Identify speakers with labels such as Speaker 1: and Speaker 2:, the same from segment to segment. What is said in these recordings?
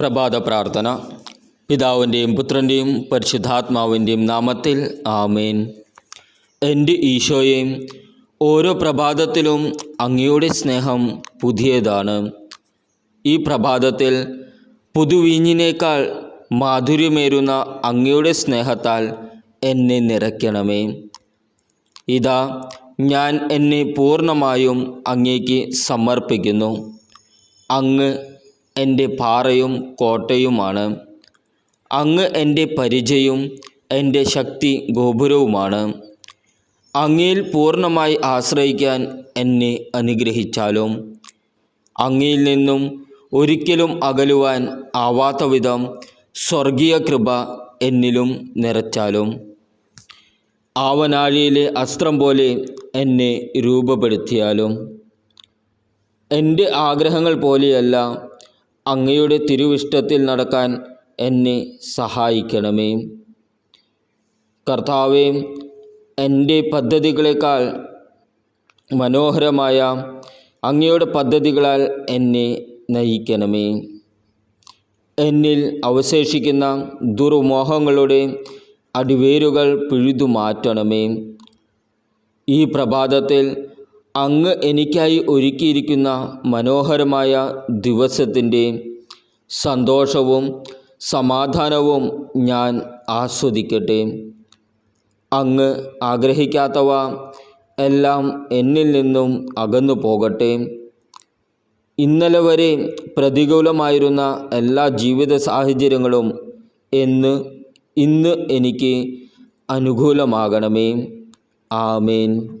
Speaker 1: പ്രഭാത പ്രാർത്ഥന. പിതാവിന്റെയും പുത്രന്റെയും പരിശുദ്ധാത്മാവിന്റെയും നാമത്തിൽ ആമേൻ. എന്റെ ഈശോയെ ഓരോ പ്രഭാതത്തിലും അങ്ങയുടെ സ്നേഹം പുതിയതാണ്. ഈ പ്രഭാതത്തിൽ പുതുവീഞ്ഞിനേക്കാൾ മാധുര്യമേറുന്ന അങ്ങയുടെ സ്നേഹത്താൽ എന്നെ നിറയ്ക്കണമേ. ഇതാ ഞാൻ എന്നെ പൂർണമായും അങ്ങേക്ക് സമർപ്പിക്കുന്നു. അങ്ങ് എന്റെ പാറയും കോട്ടയുമാണ്. അങ്ങ് എന്റെ പരിചയവും എന്റെ ശക്തി ഗോപുരവുമാണ്. അങ്ങയിൽ പൂർണമായി ആശ്രയിക്കാൻ എന്നെ അനുഗ്രഹിച്ചാലും അങ്ങയിൽ നിന്നും ഒരിക്കലും അകലുവാൻ ആവാത്ത വിധം സ്വർഗീയ കൃപ എന്നിലും നിറച്ചാലും ആവനാഴിയിലെ അസ്ത്രം പോലെ എന്നെ രൂപപ്പെടുത്തിയാലും എന്റെ ആഗ്രഹങ്ങൾ പോലെയല്ല അങ്ങയുടെ തിരുവിഷ്ടത്തിൽ നടക്കാൻ എന്നെ സഹായിക്കണമേ. കർത്താവെ എന്റെ പദ്ധതികളെക്കാൾ മനോഹരമായ അങ്ങയുടെ പദ്ധതികളാൽ എന്നെ നയിക്കണമേ. എന്നിൽ അവശേഷിക്കുന്ന ദുർമോഹങ്ങളുടെ അടിവേരുകൾ പിഴുതു മാറ്റണമേ. ഈ പ്രഭാതത്തിൽ അങ്ങ് എനിക്കായി ഒരുക്കിയിരിക്കുന്ന മനോഹരമായ ദിവസത്തിന്റെ സന്തോഷവും സമാധാനവും ഞാൻ ആസ്വദിക്കട്ടെ. അങ്ങ് ആഗ്രഹിക്കാത്തവ എല്ലാം എന്നിൽ നിന്നും അകന്നു പോകട്ടെ. ഇന്നലെ വരെ പ്രതികൂലമായിരുന്ന എല്ലാ ജീവിത സാഹചര്യങ്ങളും എന്ന് ഇന്ന് എനിക്ക് അനുകൂലമാകണമേ. ആമേൻ.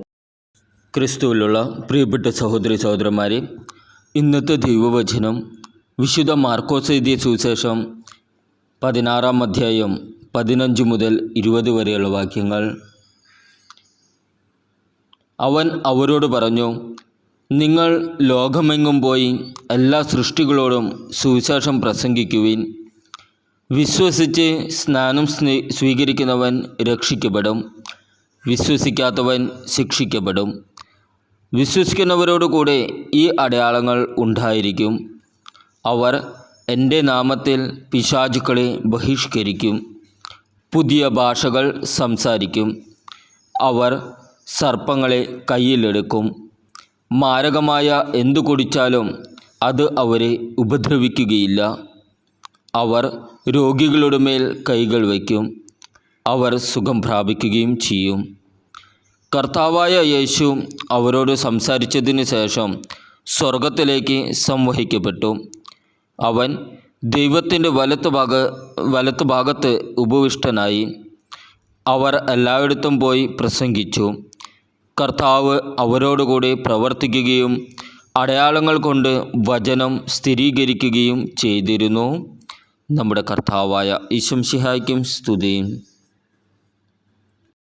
Speaker 1: ക്രിസ്തുവിലുള്ള പ്രിയപ്പെട്ട സഹോദരി സഹോദരന്മാരെ ഇന്നത്തെ ദൈവവചനം വിശുദ്ധ മാർക്കോസ് എഴുതിയ സുവിശേഷം പതിനാറാം അധ്യായം പതിനഞ്ച് മുതൽ ഇരുപത് വരെയുള്ള വാക്യങ്ങൾ. അവൻ അവരോട് പറഞ്ഞു നിങ്ങൾ ലോകമെങ്ങും പോയി എല്ലാ സൃഷ്ടികളോടും സുവിശേഷം പ്രസംഗിക്കുവിൻ. വിശ്വസിച്ച് സ്നാനം സ്നേ സ്വീകരിക്കുന്നവൻ രക്ഷിക്കപ്പെടും. വിശ്വസിക്കാത്തവൻ ശിക്ഷിക്കപ്പെടും. വിശ്വസിക്കുന്നവരോട് കൂടെ ഈ അടയാളങ്ങൾ ഉണ്ടായിരിക്കും. അവർ എന്റെ നാമത്തിൽ പിശാചുക്കളെ ബഹിഷ്കരിക്കും. പുതിയ ഭാഷകൾ സംസാരിക്കും. അവർ സർപ്പങ്ങളെ കയ്യിലെടുക്കും. മാരകമായ എന്തു കുടിച്ചാലും അത് അവരെ ഉപദ്രവിക്കുകയില്ല. അവർ രോഗികളുടെ മേൽ കൈകൾ വയ്ക്കും. അവർ സുഖം പ്രാപിക്കുകയും ചെയ്യും. കർത്താവായ യേശു അവരോട് സംസാരിച്ചതിന് ശേഷം സ്വർഗത്തിലേക്ക് സംവഹിക്കപ്പെട്ടു. അവൻ ദൈവത്തിന്റെ വലത്ത് ഭാഗ വലത്ത് ഭാഗത്ത് ഉപവിഷ്ടനായി. അവർ എല്ലായിടത്തും പോയി പ്രസംഗിച്ചു. കർത്താവ് അവരോടുകൂടി പ്രവർത്തിക്കുകയും അടയാളങ്ങൾ കൊണ്ട് വചനം സ്ഥിരീകരിക്കുകയും ചെയ്തിരുന്നു. നമ്മുടെ കർത്താവായ ഈശംഷിഹായ്ക്കും സ്തുതിയും.